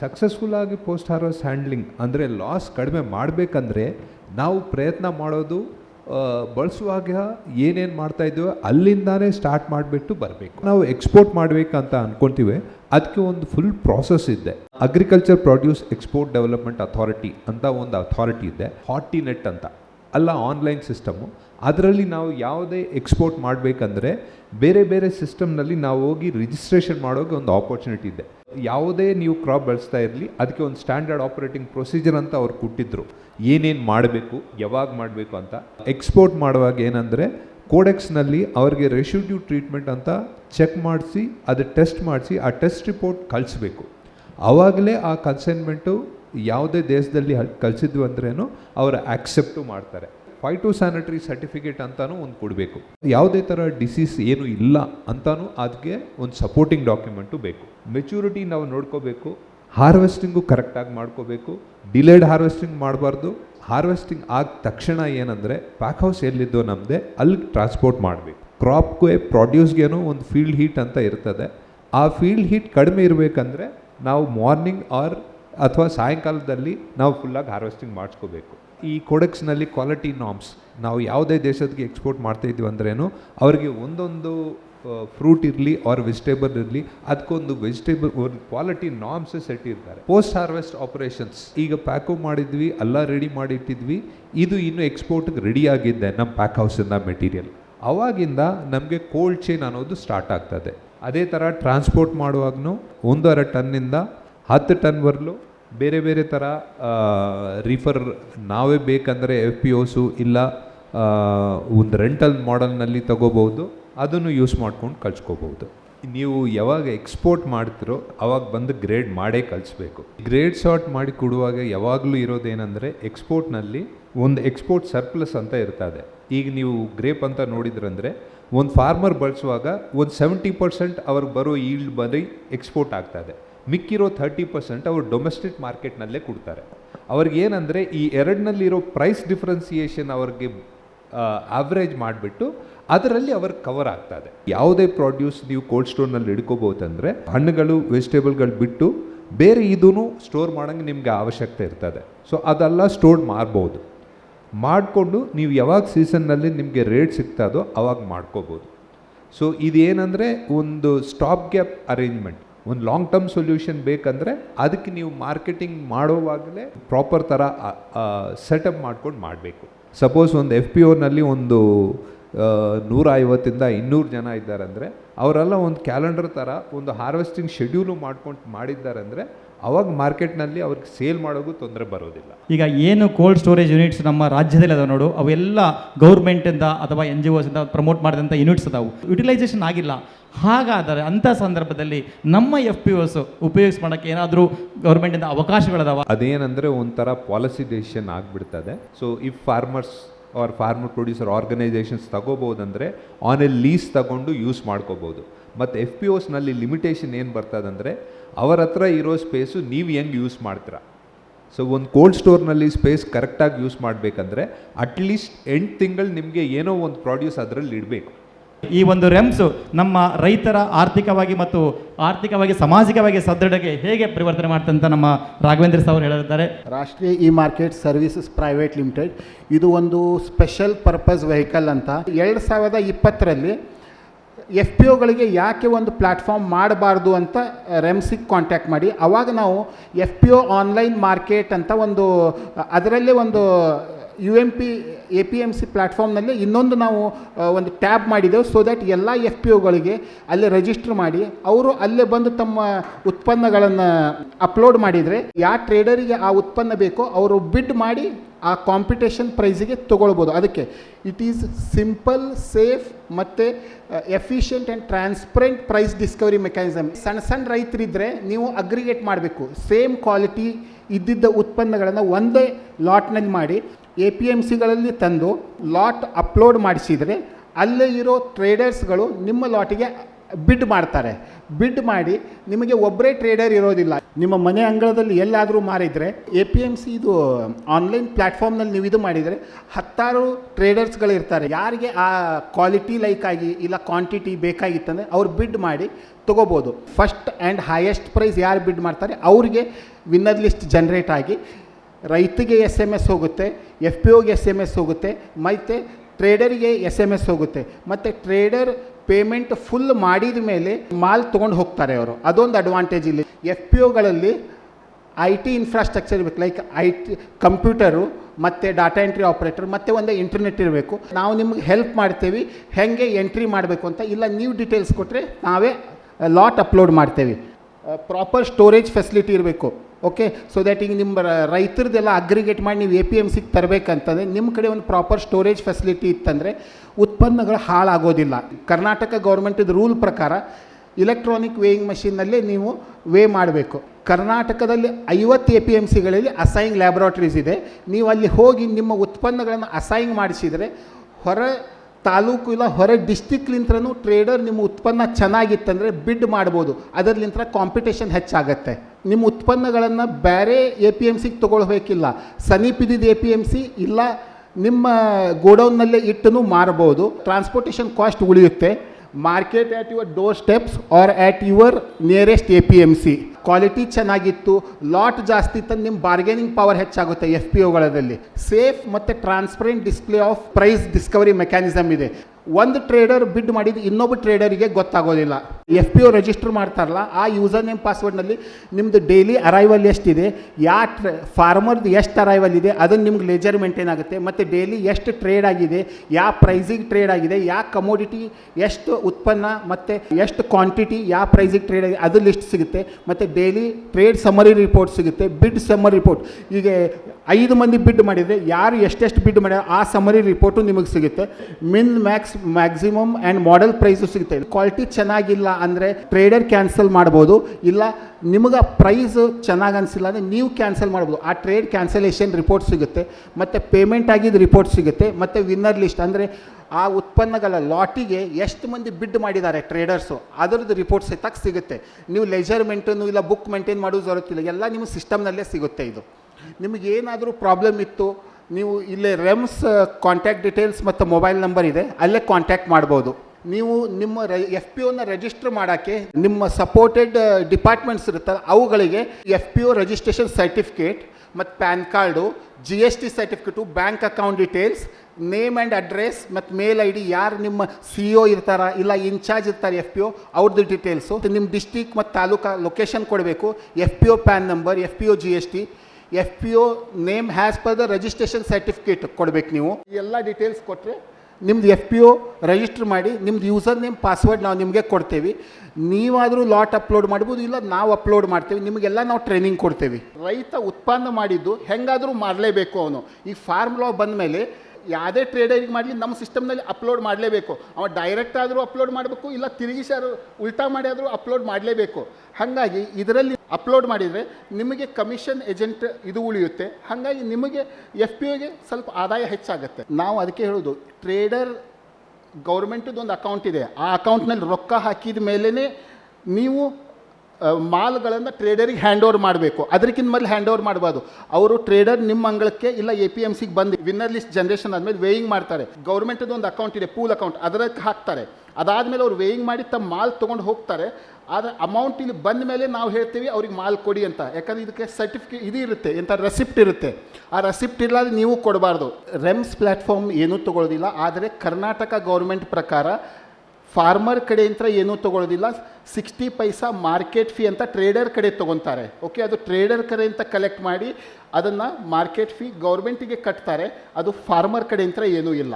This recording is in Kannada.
ಸಕ್ಸಸ್ಫುಲ್ ಆಗಿ ಪೋಸ್ಟ್ ಹಾರ್ವೆಸ್ಟ್ ಹ್ಯಾಂಡ್ಲಿಂಗ್ ಅಂದರೆ ಲಾಸ್ ಕಡಿಮೆ ಮಾಡಬೇಕಂದ್ರೆ ನಾವು ಪ್ರಯತ್ನ ಮಾಡೋದು ಬಳಸುವಾಗ ಏನೇನು ಮಾಡ್ತಾ ಇದ್ದೀವೋ ಅಲ್ಲಿಂದಾನೇ ಸ್ಟಾರ್ಟ್ ಮಾಡಿಬಿಟ್ಟು ಬರಬೇಕು. ನಾವು ಎಕ್ಸ್ಪೋರ್ಟ್ ಮಾಡಬೇಕಂತ ಅಂದ್ಕೊತೀವಿ ಅದಕ್ಕೆ ಒಂದು ಫುಲ್ ಪ್ರಾಸೆಸ್ ಇದೆ. Agriculture produce export development authority ಅಂತ ಒಂದು ಅಥಾರಿಟಿ ಇದೆ. ಹಾಟಿ ನೆಟ್ ಅಂತ. ಅಲ್ಲ ಆನ್ಲೈನ್ ಸಿಸ್ಟಮು ಅದರಲ್ಲಿ ನಾವು ಯಾವುದೇ ಎಕ್ಸ್ಪೋರ್ಟ್ ಮಾಡಬೇಕಂದ್ರೆ ಬೇರೆ ಬೇರೆ ಸಿಸ್ಟಮ್ನಲ್ಲಿ ನಾವು ಹೋಗಿ ರಿಜಿಸ್ಟ್ರೇಷನ್ ಮಾಡೋಕೆ ಒಂದು ಆಪರ್ಚುನಿಟಿ ಇದೆ. ಯಾವುದೇ ನೀವು ಕ್ರಾಪ್ ಬೆಳೆಸ್ತಾ ಇರಲಿ, ಅದಕ್ಕೆ ಒಂದು ಸ್ಟ್ಯಾಂಡರ್ಡ್ ಆಪರೇಟಿಂಗ್ ಪ್ರೊಸೀಜರ್ ಅಂತ ಅವ್ರು ಕೊಟ್ಟಿದ್ರು. ಏನೇನು ಮಾಡಬೇಕು, ಯಾವಾಗ ಮಾಡಬೇಕು ಅಂತ. ಎಕ್ಸ್ಪೋರ್ಟ್ ಮಾಡುವಾಗ ಏನಂದರೆ ಕೋಡೆಕ್ಸ್ನಲ್ಲಿ ಅವರಿಗೆ ರೆಸಿಡ್ಯೂ ಟ್ರೀಟ್ಮೆಂಟ್ ಅಂತ ಚೆಕ್ ಮಾಡಿಸಿ, ಅದು ಟೆಸ್ಟ್ ಮಾಡಿಸಿ, ಆ ಟೆಸ್ಟ್ ರಿಪೋರ್ಟ್ ಕಳಿಸ್ಬೇಕು. ಆವಾಗಲೇ ಆ ಕನ್ಸೈನ್ಮೆಂಟು ಯಾವುದೇ ದೇಶದಲ್ಲಿ ಕಳಿಸಿದ್ವು ಅಂದ್ರೇನು, ಅವರು ಆ್ಯಕ್ಸೆಪ್ಟು ಮಾಡ್ತಾರೆ. ಫೈಟೋ ಸ್ಯಾನಿಟರಿ ಸರ್ಟಿಫಿಕೇಟ್ ಅಂತಾನು ಒಂದು ಕೊಡಬೇಕು. ಯಾವುದೇ ಥರ ಡಿಸೀಸ್ ಏನು ಇಲ್ಲ ಅಂತಾನು ಅದಕ್ಕೆ ಒಂದು ಸಪೋರ್ಟಿಂಗ್ ಡಾಕ್ಯುಮೆಂಟು ಬೇಕು. ಮೆಚುರಿಟಿ ನಾವು ನೋಡ್ಕೋಬೇಕು ಹಾರ್ವೆಸ್ಟಿಂಗು ಕರೆಕ್ಟಾಗಿ ಮಾಡ್ಕೋಬೇಕು ಡಿಲೇಡ್ ಹಾರ್ವೆಸ್ಟಿಂಗ್ ಮಾಡಬಾರ್ದು ಹಾರ್ವೆಸ್ಟಿಂಗ್ ಆದ ತಕ್ಷಣ ಏನಂದರೆ ಪ್ಯಾಕ್ ಹೌಸ್ ಎಲ್ಲಿದ್ದೋ ನಮ್ಮದೇ ಅಲ್ಲಿ ಟ್ರಾನ್ಸ್ಪೋರ್ಟ್ ಮಾಡಬೇಕು. ಕ್ರಾಪ್ಗೆ ಪ್ರೊಡ್ಯೂಸ್ಗೇನೋ ಒಂದು ಫೀಲ್ಡ್ ಹೀಟ್ ಅಂತ ಇರ್ತದೆ. ಆ ಫೀಲ್ಡ್ ಹೀಟ್ ಕಡಿಮೆ ಇರಬೇಕಂದ್ರೆ ನಾವು ಮಾರ್ನಿಂಗ್ ಆರ್ ಅಥವಾ ಸಾಯಂಕಾಲದಲ್ಲಿ ನಾವು ಫುಲ್ಲಾಗಿ ಹಾರ್ವೆಸ್ಟಿಂಗ್ ಮಾಡಿಸ್ಕೋಬೇಕು. ಈ ಕೊಡಕ್ಸ್ನಲ್ಲಿ ಕ್ವಾಲಿಟಿ ನಾಮ್ಸ್ ನಾವು ಯಾವುದೇ ದೇಶಕ್ಕೆ ಎಕ್ಸ್ಪೋರ್ಟ್ ಮಾಡ್ತಾ ಇದ್ವಿ ಅಂದ್ರೇನು, ಅವರಿಗೆ ಒಂದೊಂದು ಫ್ರೂಟ್ ಇರಲಿ ಆರ್ ವೆಜಿಟೇಬಲ್ ಇರಲಿ ಅದಕ್ಕೊಂದು ವೆಜಿಟೇಬಲ್ ಒಂದು ಕ್ವಾಲಿಟಿ ನಾಮ್ಸ್ ಸೆಟ್ ಇರ್ತಾರೆ. ಪೋಸ್ಟ್ ಹಾರ್ವೆಸ್ಟ್ ಆಪರೇಷನ್ಸ್ ಈಗ ಪ್ಯಾಕು ಮಾಡಿದ್ವಿ ಎಲ್ಲ ರೆಡಿ ಮಾಡಿಟ್ಟಿದ್ವಿ, ಇದು ಇನ್ನು ಎಕ್ಸ್ಪೋರ್ಟ್ಗೆ ರೆಡಿ ಆಗಿದ್ದೆ ನಮ್ಮ ಪ್ಯಾಕ್ ಹೌಸಿಂದ ಮೆಟೀರಿಯಲ್ ಅವಾಗಿಂದ ನಮಗೆ ಕೋಲ್ಡ್ ಚೈನ್ ಅನ್ನೋದು ಸ್ಟಾರ್ಟ್ ಆಗ್ತದೆ. ಅದೇ ಥರ ಟ್ರಾನ್ಸ್ಪೋರ್ಟ್ ಮಾಡುವಾಗೂ ಒಂದೂವರೆ ಟನ್ನಿಂದ ಹತ್ತು ಟನ್ವರೆಗೂ ಬೇರೆ ಬೇರೆ ಥರ ರಿಫರ್ ನಾವೇ ಬೇಕಂದರೆ ಎಫ್ ಪಿ ಓಸು ಇಲ್ಲ ಒಂದು ರೆಂಟಲ್ ಮಾಡೆಲ್ನಲ್ಲಿ ತಗೋಬೋದು ಅದನ್ನು ಯೂಸ್ ಮಾಡ್ಕೊಂಡು ಕಳ್ಸ್ಕೋಬೋದು ನೀವು ಯಾವಾಗ ಎಕ್ಸ್ಪೋರ್ಟ್ ಮಾಡ್ತಿರೋ, ಅವಾಗ ಬಂದು ಗ್ರೇಡ್ ಮಾಡೇ ಕಳಿಸ್ಬೇಕು. ಗ್ರೇಡ್ ಶಾರ್ಟ್ ಮಾಡಿ ಕೊಡುವಾಗ ಯಾವಾಗಲೂ ಇರೋದೇನೆಂದರೆ ಎಕ್ಸ್ಪೋರ್ಟ್ನಲ್ಲಿ ಒಂದು ಎಕ್ಸ್ಪೋರ್ಟ್ ಸರ್ಪ್ಲಸ್ ಅಂತ ಇರ್ತದೆ. ಈಗ ನೀವು ಗ್ರೇಪ್ ಅಂತ ನೋಡಿದ್ರಂದರೆ, ಒಂದು ಫಾರ್ಮರ್ ಬಳಸುವಾಗ ಒಂದು ಸೆವೆಂಟಿ ಪರ್ಸೆಂಟ್ ಅವ್ರಿಗೆ ಬರೋ ಈಲ್ಡ್ ಬರೀ ಎಕ್ಸ್ಪೋರ್ಟ್ ಆಗ್ತದೆ ಮಿಕ್ಕಿರೋ ಥರ್ಟಿ ಪರ್ಸೆಂಟ್ ಅವರು ಡೊಮೆಸ್ಟಿಕ್ ಮಾರ್ಕೆಟ್ನಲ್ಲೇ ಕೊಡ್ತಾರೆ. ಅವ್ರಿಗೆ ಏನಂದರೆ ಈ ಎರಡನಲ್ಲಿರೋ ಪ್ರೈಸ್ ಡಿಫ್ರೆನ್ಸಿಯೇಷನ್ ಅವ್ರಿಗೆ ಆವ್ರೇಜ್ ಮಾಡಿಬಿಟ್ಟು ಅದರಲ್ಲಿ ಅವ್ರಿಗೆ ಕವರ್ ಆಗ್ತಾ ಇದೆ ಯಾವುದೇ ಪ್ರಾಡ್ಯೂಸ್ ನೀವು ಕೋಲ್ಡ್ ಸ್ಟೋರ್ನಲ್ಲಿ ಹಿಡ್ಕೋಬಹುದಂದ್ರೆ ಹಣ್ಣುಗಳು, ವೆಜಿಟೇಬಲ್ಗಳು ಬಿಟ್ಟು ಬೇರೆ ಇದೂ ಸ್ಟೋರ್ ಮಾಡೋಂಗೆ ನಿಮಗೆ ಅವಶ್ಯಕತೆ ಇರ್ತದೆ. ಸೊ ಅದೆಲ್ಲ ಸ್ಟೋರ್ ಮಾಡ್ಬೋದು. ಮಾಡಿಕೊಂಡು ನೀವು ಯಾವಾಗ ಸೀಸನ್ನಲ್ಲಿ ನಿಮಗೆ ರೇಟ್ ಸಿಗ್ತದೋ ಅವಾಗ ಮಾಡ್ಕೋಬೋದು. ಸೊ ಇದೇನಂದರೆ ಒಂದು ಸ್ಟಾಪ್ ಗ್ಯಾಪ್ ಅರೇಂಜ್ಮೆಂಟ್ ಒಂದು ಲಾಂಗ್ ಟರ್ಮ್ ಸೊಲ್ಯೂಷನ್ ಬೇಕಂದರೆ ಅದಕ್ಕೆ ನೀವು ಮಾರ್ಕೆಟಿಂಗ್ ಮಾಡೋವಾಗಲೇ ಪ್ರಾಪರ್ ಥರ ಸೆಟಪ್ ಮಾಡ್ಕೊಂಡು ಮಾಡಬೇಕು. ಸಪೋಸ್ ಒಂದು ಎಫ್ ಪಿ ಒನಲ್ಲಿ ಒಂದು ನೂರ ಐವತ್ತಿಂದ ಇನ್ನೂರು ಜನ ಇದ್ದಾರೆ ಅಂದರೆ ಅವರೆಲ್ಲ ಒಂದು ಕ್ಯಾಲೆಂಡರ್ ಥರ ಒಂದು ಹಾರ್ವೆಸ್ಟಿಂಗ್ ಶೆಡ್ಯೂಲು ಮಾಡ್ಕೊಂಡು ಮಾಡಿದ್ದಾರೆ ಅಂದರೆ ಅವಾಗ ಮಾರ್ಕೆಟ್ನಲ್ಲಿ ಅವ್ರಿಗೆ ಸೇಲ್ ಮಾಡೋಕ್ಕೂ ತೊಂದರೆ ಬರೋದಿಲ್ಲ. ಈಗ ಏನು ಕೋಲ್ಡ್ ಸ್ಟೋರೇಜ್ ಯೂನಿಟ್ಸ್ ನಮ್ಮ ರಾಜ್ಯದಲ್ಲಿ ಅದಾವೆ ನೋಡು ಅವೆಲ್ಲ ಗೌರ್ಮೆಂಟಿಂದ ಅಥವಾ ಎನ್ ಜಿ ಓಸಿಂದ ಪ್ರಮೋಟ್ ಮಾಡಿದಂಥ ಯೂನಿಟ್ಸ್ ಅದಾವು. ಯುಟಿಲೈಸೇಷನ್ ಆಗಿಲ್ಲ. ಹಾಗಾದರೆ ಅಂಥ ಸಂದರ್ಭದಲ್ಲಿ ನಮ್ಮ ಎಫ್ ಪಿ ಒಸ್ ಉಪಯೋಗಿಸ್ ಮಾಡೋಕ್ಕೆ ಏನಾದರೂ ಗೌರ್ಮೆಂಟಿಂದ ಅವಕಾಶಗಳದಾವ? ಅದೇನಂದರೆ ಒಂಥರ ಪಾಲಿಸಿ ಡಿಸಿಷನ್ ಆಗಿಬಿಡ್ತದೆ. So if farmers or farmer producer organisations ತಗೋಬೋದಂದರೆ on a lease ತಗೊಂಡು ಯೂಸ್ ಮಾಡ್ಕೋಬೋದು. ಮತ್ತು ಎಫ್ ಪಿ ಓಸ್ನಲ್ಲಿ ಲಿಮಿಟೇಷನ್ ಏನು ಬರ್ತದಂದರೆ ಅವರ ಹತ್ರ ಇರೋ ಸ್ಪೇಸು ನೀವು ಹೆಂಗೆ ಯೂಸ್ ಮಾಡ್ತೀರಾ? ಸೊ ಒಂದು ಕೋಲ್ಡ್ ಸ್ಟೋರ್ನಲ್ಲಿ ಸ್ಪೇಸ್ ಕರೆಕ್ಟಾಗಿ ಯೂಸ್ ಮಾಡಬೇಕಂದ್ರೆ ಅಟ್ಲೀಸ್ಟ್ ಎಂಟು ತಿಂಗಳು ನಿಮಗೆ ಏನೋ ಒಂದು ಪ್ರಾಡ್ಯೂಸ್ ಅದರಲ್ಲಿ ಇಡಬೇಕು. ಈ ಒಂದು ರೆಮ್ಸ್ ನಮ್ಮ ರೈತರ ಆರ್ಥಿಕವಾಗಿ ಮತ್ತು ಆರ್ಥಿಕವಾಗಿ ಸಾಮಾಜಿಕವಾಗಿ ಸದೃಢಗೆ ಹೇಗೆ ಪರಿವರ್ತನೆ ಮಾಡ್ತಂತ ನಮ್ಮ ರಾಘವೇಂದ್ರ ಸರ್ ಅವರು ಹೇಳಿದ್ದಾರೆ. ರಾಷ್ಟ್ರೀಯ e market services private limited ಇದು ಒಂದು ಸ್ಪೆಷಲ್ ಪರ್ಪಸ್ ವೆಹಿಕಲ್ ಅಂತ. ಎರಡು ಸಾವಿರದ ಇಪ್ಪತ್ತರಲ್ಲಿ ಎಫ್ ಪಿ ಒಗಳಿಗೆ ಯಾಕೆ ಒಂದು ಪ್ಲ್ಯಾಟ್ಫಾರ್ಮ್ ಮಾಡಬಾರ್ದು ಅಂತ ರೆಮ್ಸಿಗೆ ಕಾಂಟ್ಯಾಕ್ಟ್ ಮಾಡಿ. ಅವಾಗ ನಾವು F P O online market ಅಂತ ಒಂದು, ಅದರಲ್ಲೇ ಒಂದು U M P A P M C ಪ್ಲ್ಯಾಟ್ಫಾರ್ಮ್ನಲ್ಲಿ ಇನ್ನೊಂದು ನಾವು ಒಂದು ಟ್ಯಾಬ್ ಮಾಡಿದ್ದೆವು. ಸೊ ದ್ಯಾಟ್ ಎಲ್ಲ ಎಫ್ ಪಿ ಒಗಳಿಗೆ ಅಲ್ಲೇ ರಿಜಿಸ್ಟರ್ ಮಾಡಿ, ಅವರು ಅಲ್ಲೇ ಬಂದು ತಮ್ಮ ಉತ್ಪನ್ನಗಳನ್ನು ಅಪ್ಲೋಡ್ ಮಾಡಿದರೆ, ಯಾವ ಟ್ರೇಡರಿಗೆ ಆ ಉತ್ಪನ್ನ ಬೇಕೋ ಅವರು ಬಿಡ್ ಮಾಡಿ ಆ ಕಾಂಪಿಟೇಷನ್ ಪ್ರೈಸಿಗೆ ತೊಗೊಳ್ಬೋದು. ಅದಕ್ಕೆ ಇಟ್ ಈಸ್ ಸಿಂಪಲ್ ಸೇಫ್ ಮತ್ತು efficient and transparent price discovery mechanism ಸಣ್ಣ ಸಣ್ಣ ರೈತರಿದ್ದರೆ ನೀವು ಅಗ್ರಿಗೇಟ್ ಮಾಡಬೇಕು. ಸೇಮ್ ಕ್ವಾಲಿಟಿ ಇದ್ದಿದ್ದ ಉತ್ಪನ್ನಗಳನ್ನು ಒಂದೇ ಲಾಟ್ನಲ್ಲಿ ಮಾಡಿ. ಎ ಪಿ ಎಂ ಸಿಗಳಲ್ಲಿ ತಂದು ಲಾಟ್ ಅಪ್ಲೋಡ್ ಮಾಡಿಸಿದರೆ ಅಲ್ಲೇ ಇರೋ ಟ್ರೇಡರ್ಸ್ಗಳು ನಿಮ್ಮ ಲಾಟಿಗೆ ಬಿಡ್ ಮಾಡ್ತಾರೆ. ಬಿಡ್ ಮಾಡಿ ನಿಮಗೆ ಒಬ್ಬರೇ ಟ್ರೇಡರ್ ಇರೋದಿಲ್ಲ. ನಿಮ್ಮ ಮನೆ ಅಂಗಳದಲ್ಲಿ ಎಲ್ಲಾದರೂ ಮಾರಿದರೆ ಎ ಪಿ ಎಂ ಸಿ ಇದು ಆನ್ಲೈನ್ ಪ್ಲ್ಯಾಟ್ಫಾರ್ಮ್ನಲ್ಲಿ ನೀವು ಇದು ಮಾಡಿದರೆ ಹತ್ತಾರು ಟ್ರೇಡರ್ಸ್ಗಳಿರ್ತಾರೆ. ಯಾರಿಗೆ ಆ ಕ್ವಾಲಿಟಿ ಲೈಕ್ ಆಗಿ ಇಲ್ಲ ಕ್ವಾಂಟಿಟಿ ಬೇಕಾಗಿತ್ತಂದರೆ ಅವ್ರು ಬಿಡ್ ಮಾಡಿ ತೊಗೋಬೋದು. ಫಸ್ಟ್ ಆ್ಯಂಡ್ ಹೈಯೆಸ್ಟ್ ಪ್ರೈಸ್ ಯಾರು ಬಿಡ್ ಮಾಡ್ತಾರೆ? ಅವ್ರಿಗೆ ವಿನ್ನರ್ ಲಿಸ್ಟ್ ಜನ್ರೇಟ್ ಆಗಿ ರೈತಿಗೆ ಎಸ್ ಎಂ ಎಸ್ ಹೋಗುತ್ತೆ ಎಫ್ ಪಿ ಓಗೆ ಎಸ್ ಎಂ ಎಸ್ ಹೋಗುತ್ತೆ, ಮತ್ತು ಟ್ರೇಡರಿಗೆ ಎಸ್ ಎಂ ಎಸ್ ಹೋಗುತ್ತೆ. ಮತ್ತು ಟ್ರೇಡರ್ ಪೇಮೆಂಟ್ ಫುಲ್ ಮಾಡಿದ ಮೇಲೆ ಮಾಲ್ ತೊಗೊಂಡು ಹೋಗ್ತಾರೆ ಅವರು. ಅದೊಂದು ಅಡ್ವಾಂಟೇಜ್ ಇಲ್ಲಿ. ಎಫ್ ಪಿ ಓಗಳಲ್ಲಿ ಐ ಟಿ ಇನ್ಫ್ರಾಸ್ಟ್ರಕ್ಚರ್ ಇರಬೇಕು ಲೈಕ್ ಐ ಟಿ ಕಂಪ್ಯೂಟರು ಮತ್ತು ಡಾಟಾ ಎಂಟ್ರಿ ಆಪ್ರೇಟರ್ ಮತ್ತು ಒಂದು ಇಂಟರ್ನೆಟ್ ಇರಬೇಕು. ನಾವು ನಿಮ್ಗೆ ಹೆಲ್ಪ್ ಮಾಡ್ತೇವೆ, ಹೇಗೆ ಎಂಟ್ರಿ ಮಾಡಬೇಕು ಅಂತ ಇಲ್ಲ ನೀವು ಡೀಟೇಲ್ಸ್ ಕೊಟ್ಟರೆ ನಾವೇ ಲಾಟ್ ಅಪ್ಲೋಡ್ ಮಾಡ್ತೇವೆ. ಪ್ರಾಪರ್ ಸ್ಟೋರೇಜ್ ಫೆಸಿಲಿಟಿ ಇರಬೇಕು. ಓಕೆ ಸೊ ದ್ಯಾಟ್ ಈಗ ನಿಮ್ಮ ರೈತರದೆಲ್ಲ ಅಗ್ರಿಗೇಟ್ ಮಾಡಿ ನೀವು ಎ ಪಿ ಎಂ ಸಿಗೆ ತರಬೇಕಂತಂದರೆ ನಿಮ್ಮ ಕಡೆ ಒಂದು ಪ್ರಾಪರ್ ಸ್ಟೋರೇಜ್ ಫೆಸಿಲಿಟಿ ಇತ್ತಂದರೆ ಉತ್ಪನ್ನಗಳು ಹಾಳಾಗೋದಿಲ್ಲ. ಕರ್ನಾಟಕ ಗೌರ್ಮೆಂಟದ ರೂಲ್ ಪ್ರಕಾರ ಇಲೆಕ್ಟ್ರಾನಿಕ್ ವೇಯಿಂಗ್ ಮಷಿನ್ನಲ್ಲೇ ನೀವು ವೇ ಮಾಡಬೇಕು. ಕರ್ನಾಟಕದಲ್ಲಿ ಐವತ್ತು ಎ ಪಿ ಎಂ ಸಿಗಳಲ್ಲಿ ಅಸೈನ್ ಲ್ಯಾಬೊರೇಟರೀಸ್ ಇದೆ. ನೀವು ಅಲ್ಲಿ ಹೋಗಿ ನಿಮ್ಮ ಉತ್ಪನ್ನಗಳನ್ನು ಅಸೈನ್ ಮಾಡಿಸಿದರೆ ಹೊರ ತಾಲೂಕು ಇಲ್ಲ ಹೊರ ಡಿಸ್ಟಿಕ್ಲಿಂತ್ರನೂ ಟ್ರೇಡರ್ ನಿಮ್ಮ ಉತ್ಪನ್ನ ಚೆನ್ನಾಗಿತ್ತಂದರೆ ಬಿಡ್ ಮಾಡ್ಬೋದು. ಅದರ್ಲಿಂತ್ರ ಕಾಂಪಿಟೇಷನ್ ಹೆಚ್ಚಾಗತ್ತೆ. ನಿಮ್ಮ ಉತ್ಪನ್ನಗಳನ್ನು ಬೇರೆ ಎ ಪಿ ಎಂ ಸಿಗೆ ತೊಗೊಳ್ಬೇಕಿಲ್ಲ. ಸಮೀಪಿದಿದ್ದು ಎ ಪಿ ಎಂ ಸಿ ಇಲ್ಲ, ನಿಮ್ಮ ಗೋಡೌನ್ನಲ್ಲೇ ಇಟ್ಟನು ಮಾರ್ಬೋದು. ಟ್ರಾನ್ಸ್ಪೋರ್ಟೇಷನ್ ಕಾಸ್ಟ್ ಉಳಿಯುತ್ತೆ. Market at your door steps or at your nearest A P M C quality ಚೆನ್ನಾಗಿತ್ತು ಲಾಟ್ ಜಾಸ್ತಿ ತಂದು ನಿಮ್ಮ ಬಾರ್ಗೇನಿಂಗ್ ಪವರ್ ಹೆಚ್ಚಾಗುತ್ತೆ ಎಫ್ ಪಿ ಒಗಳಲ್ಲಿ ಸೇಫ್ ಮತ್ತು transparent display of price discovery mechanism ಇದೆ. ಒಂದು ಟ್ರೇಡರ್ ಬಿಡ್ ಮಾಡಿದ್ದು ಇನ್ನೊಬ್ಬ ಟ್ರೇಡರಿಗೆ ಗೊತ್ತಾಗೋದಿಲ್ಲ. ಎಫ್ ಪಿ ಒ ರಿಜಿಸ್ಟರ್ ಮಾಡ್ತಾರಲ್ಲ, ಆ ಯೂಸರ್ ನೇಮ್ ಪಾಸ್ವರ್ಡ್ನಲ್ಲಿ ನಿಮ್ಮದು ಡೈಲಿ ಅರೈವಲ್ ಎಷ್ಟಿದೆ, ಯಾ ಟ್ರ ಫಾರ್ಮರ್ದು ಎಷ್ಟು ಅರೈವಲ್ ಇದೆ, ಅದನ್ನು ನಿಮ್ಗೆ ಲೆಜರ್ ಮೇಂಟೈನ್ ಆಗುತ್ತೆ, ಮತ್ತು ಡೈಲಿ ಎಷ್ಟು ಟ್ರೇಡ್ ಆಗಿದೆ ಯಾವ ಪ್ರೈಸಿಗೆ ಟ್ರೇಡ್ ಆಗಿದೆ ಯಾವ ಕಮೋಡಿಟಿ ಎಷ್ಟು ಉತ್ಪನ್ನ, ಮತ್ತು ಎಷ್ಟು ಕ್ವಾಂಟಿಟಿ ಯಾವ ಪ್ರೈಸಿಗೆ ಟ್ರೇಡ್ ಆಗಿದೆ, ಅದು ಲಿಸ್ಟ್ ಸಿಗುತ್ತೆ, ಮತ್ತು ಡೈಲಿ ಟ್ರೇಡ್ ಸಮ್ಮರಿ ರಿಪೋರ್ಟ್ ಸಿಗುತ್ತೆ ಬಿಡ್ ಸಮ್ಮರಿ ರಿಪೋರ್ಟ್ ಈಗ ಐದು ಮಂದಿ ಬಿಡ್ ಮಾಡಿದರೆ ಯಾರು ಎಷ್ಟೆಷ್ಟು ಬಿಡ್ ಮಾಡ್ಯಾರ ಆ ಸಮರಿ ರಿಪೋರ್ಟು ನಿಮಗೆ ಸಿಗುತ್ತೆ. Min max maximum and model price ಸಿಗುತ್ತೆ. ಕ್ವಾಲಿಟಿ ಚೆನ್ನಾಗಿಲ್ಲ ಅಂದರೆ ಟ್ರೇಡರ್ ಕ್ಯಾನ್ಸಲ್ ಮಾಡ್ಬೋದು. ಇಲ್ಲ, ನಿಮಗೆ ಪ್ರೈಸ್ ಚೆನ್ನಾಗಿ ಅನಿಸಿಲ್ಲ ಅಂದರೆ ನೀವು ಕ್ಯಾನ್ಸಲ್ ಮಾಡ್ಬೋದು. ಆ ಟ್ರೇಡ್ ಕ್ಯಾನ್ಸಲೇಷನ್ ರಿಪೋರ್ಟ್ ಸಿಗುತ್ತೆ. ಮತ್ತು ಪೇಮೆಂಟ್ ಆಗಿದ್ದು ರಿಪೋರ್ಟ್ ಸಿಗುತ್ತೆ. ಮತ್ತು ವಿನ್ನರ್ ಲಿಸ್ಟ್ ಅಂದರೆ ಆ ಉತ್ಪನ್ನಗಳ ಲಾಟಿಗೆ ಎಷ್ಟು ಮಂದಿ ಬಿಡ್ ಮಾಡಿದ್ದಾರೆ ಟ್ರೇಡರ್ಸು ಅದರದ್ದು ರಿಪೋರ್ಟ್ ಸಹಿತ ಸಿಗುತ್ತೆ. ನೀವು ಲೆಜರ್ ಮೇಂಟೇನು ಇಲ್ಲ ಬುಕ್ ಮೇಂಟೈನ್ ಮಾಡೋದು ಜರುತ್ತಿಲ್ಲ ಎಲ್ಲ ನಿಮ್ಮ ಸಿಸ್ಟಮ್ನಲ್ಲೇ ಸಿಗುತ್ತೆ ಇದು. ನಿಮಗೆ ಏನಾದರೂ ಪ್ರಾಬ್ಲಮ್ ಇತ್ತು, ನೀವು ಇಲ್ಲೇ ರೆಮ್ಸ್ ಕಾಂಟ್ಯಾಕ್ಟ್ ಡೀಟೇಲ್ಸ್ ಮತ್ತು ಮೊಬೈಲ್ ನಂಬರ್ ಇದೆ, ಅಲ್ಲೇ ಕಾಂಟ್ಯಾಕ್ಟ್ ಮಾಡ್ಬೋದು. ನೀವು ನಿಮ್ಮ ಎಫ್ ಪಿ ಒನ ರಿಜಿಸ್ಟರ್ ಮಾಡೋಕ್ಕೆ ನಿಮ್ಮ ಸಪೋರ್ಟೆಡ್ ಡಿಪಾರ್ಟ್ಮೆಂಟ್ಸ್ ಇರುತ್ತಲ್ಲ, ಅವುಗಳಿಗೆ F P O registration certificate ಮತ್ತು PAN card G S T certificate bank account details name and address ಮತ್ತು ಮೇಲ್ ಐ ಡಿ ಯಾರು ನಿಮ್ಮ ಸಿ ಇ ಒ ಇರ್ತಾರ, ಇಲ್ಲ ಇನ್ಚಾರ್ಜ್ ಇರ್ತಾರೆ ಎಫ್ ಪಿ ಒ ಅವ್ರದ್ದು ಡೀಟೇಲ್ಸು ನಿಮ್ಮ ಡಿಸ್ಟಿಕ್ ಮತ್ತು ತಾಲೂಕಾ ಲೊಕೇಶನ್ ಕೊಡಬೇಕು F P O PAN number F P O G S T F P O name has per the registration certificate ಕೊಡಬೇಕು ನೀವು. ಎಲ್ಲ ಡೀಟೇಲ್ಸ್ ಕೊಟ್ಟರೆ ನಿಮ್ದು ಎಫ್ ಪಿ ಒ ರಿಜಿಸ್ಟರ್ ಮಾಡಿ, ನಿಮ್ದು ಯೂಸರ್ ನೇಮ್ ಪಾಸ್ವರ್ಡ್ ನಾವು ನಿಮಗೆ ಕೊಡ್ತೇವೆ. ನೀವಾದರೂ ಲಾಟ್ ಅಪ್ಲೋಡ್ ಮಾಡ್ಬೋದು, ಇಲ್ಲ ನಾವು ಅಪ್ಲೋಡ್ ಮಾಡ್ತೇವೆ. ನಿಮಗೆಲ್ಲ ನಾವು ಟ್ರೈನಿಂಗ್ ಕೊಡ್ತೇವೆ. ರೈತ ಉತ್ಪನ್ನ ಮಾಡಿದ್ದು ಹೆಂಗಾದರೂ ಮಾಡಲೇಬೇಕು ಅವನು. ಈ ಫಾರ್ಮ್ ಲಾ ಬಂದ ಮೇಲೆ ಯಾವುದೇ ಟ್ರೇಡರಿಗೆ ಮಾಡಲಿ ನಮ್ಮ ಸಿಸ್ಟಮ್ನಲ್ಲಿ ಅಪ್ಲೋಡ್ ಮಾಡಲೇಬೇಕು. ಅವ ಡೈರೆಕ್ಟ್ ಆದರೂ ಅಪ್ಲೋಡ್ ಮಾಡಬೇಕು, ಇಲ್ಲ ತಿರುಗಿಸಾರು ಉಲ್ಟಾ ಮಾಡಿ ಆದರೂ ಅಪ್ಲೋಡ್ ಮಾಡಲೇಬೇಕು. ಹಾಗಾಗಿ ಇದರಲ್ಲಿ ಅಪ್ಲೋಡ್ ಮಾಡಿದರೆ ನಿಮಗೆ ಕಮಿಷನ್ ಏಜೆಂಟ್ ಇದು ಉಳಿಯುತ್ತೆ. ಹಾಗಾಗಿ ನಿಮಗೆ ಎಫ್ ಪಿ ಒಗೆ ಸ್ವಲ್ಪ ಆದಾಯ ಹೆಚ್ಚಾಗುತ್ತೆ. ನಾವು ಅದಕ್ಕೆ ಹೇಳೋದು ಟ್ರೇಡರ್ ಗೌರ್ಮೆಂಟದ್ದು ಅಕೌಂಟ್ ಇದೆ. ಆ ಅಕೌಂಟ್ನಲ್ಲಿ ರೊಕ್ಕ ಹಾಕಿದ ಮೇಲೇ ನೀವು ಮಾಲ್ಗಳನ್ನು ಟ್ರೇಡರಿಗೆ ಹ್ಯಾಂಡ್ ಓವರ್ ಮಾಡಬೇಕು. ಅದಕ್ಕಿಂತ ಮೊದಲು ಹ್ಯಾಂಡ್ ಓವರ್ ಮಾಡಬಾರ್ದು. ಅವರು ಟ್ರೇಡರ್ ನಿಮ್ಮ ಅಂಗಳಕ್ಕೆ ಇಲ್ಲ ಎ ಪಿ ಎಂ ಸಿಗೆ ಬಂದು ವಿನ್ನರ್ ಲಿಸ್ಟ್ ಜನ್ರೇಷನ್ ಆದಮೇಲೆ ವೇಯಿಂಗ್ ಮಾಡ್ತಾರೆ. ಗೌರ್ಮೆಂಟದ್ದು ಒಂದು ಅಕೌಂಟ್ ಇದೆ ಪೂಲ್ ಅಕೌಂಟ್ ಅದಕ್ಕೆ ಹಾಕ್ತಾರೆ. ಅದಾದಮೇಲೆ ಅವ್ರು ವೇಯಿಂಗ್ ಮಾಡಿ ತಮ್ಮ ಮಾಲ್ ತೊಗೊಂಡು ಹೋಗ್ತಾರೆ. ಆದರೆ ಅಮೌಂಟ್ ಇಲ್ಲಿ ಬಂದ ಮೇಲೆ ನಾವು ಹೇಳ್ತೀವಿ ಅವ್ರಿಗೆ ಮಾಲ್ ಕೊಡಿ ಅಂತ. ಯಾಕಂದ್ರೆ ಇದಕ್ಕೆ ಸರ್ಟಿಫಿಕೇಟ್ ಇದು ಇರುತ್ತೆ, ಎಂಥ ರೆಸಿಪ್ಟ್ ಇರುತ್ತೆ. ಆ ರೆಸಿಪ್ಟ್ ಇಲ್ಲದೆ ನೀವು ಕೊಡಬಾರ್ದು. ರೆಮ್ಸ್ ಪ್ಲ್ಯಾಟ್ಫಾರ್ಮ್ ಏನೂ ತೊಗೊಳ್ಳೋದಿಲ್ಲ ಆದರೆ ಕರ್ನಾಟಕ ಗೌರ್ಮೆಂಟ್ ಪ್ರಕಾರ ಫಾರ್ಮರ್ ಕಡೆಯಿಂದ ಏನೂ ತೊಗೊಳ್ಳೋದಿಲ್ಲ ಸಿಕ್ಸ್ಟಿ ಪೈಸಾ ಮಾರ್ಕೆಟ್ ಫೀ ಅಂತ ಟ್ರೇಡರ್ ಕಡೆ ತೊಗೊತಾರೆ. ಓಕೆ ಅದು ಟ್ರೇಡರ್ ಕಡೆ ಅಂತ ಕಲೆಕ್ಟ್ ಮಾಡಿ ಅದನ್ನು ಮಾರ್ಕೆಟ್ ಫೀ ಗೌರ್ಮೆಂಟಿಗೆ ಕಟ್ತಾರೆ. ಅದು ಫಾರ್ಮರ್ ಕಡೆಯಿಂದ ಏನೂ ಇಲ್ಲ.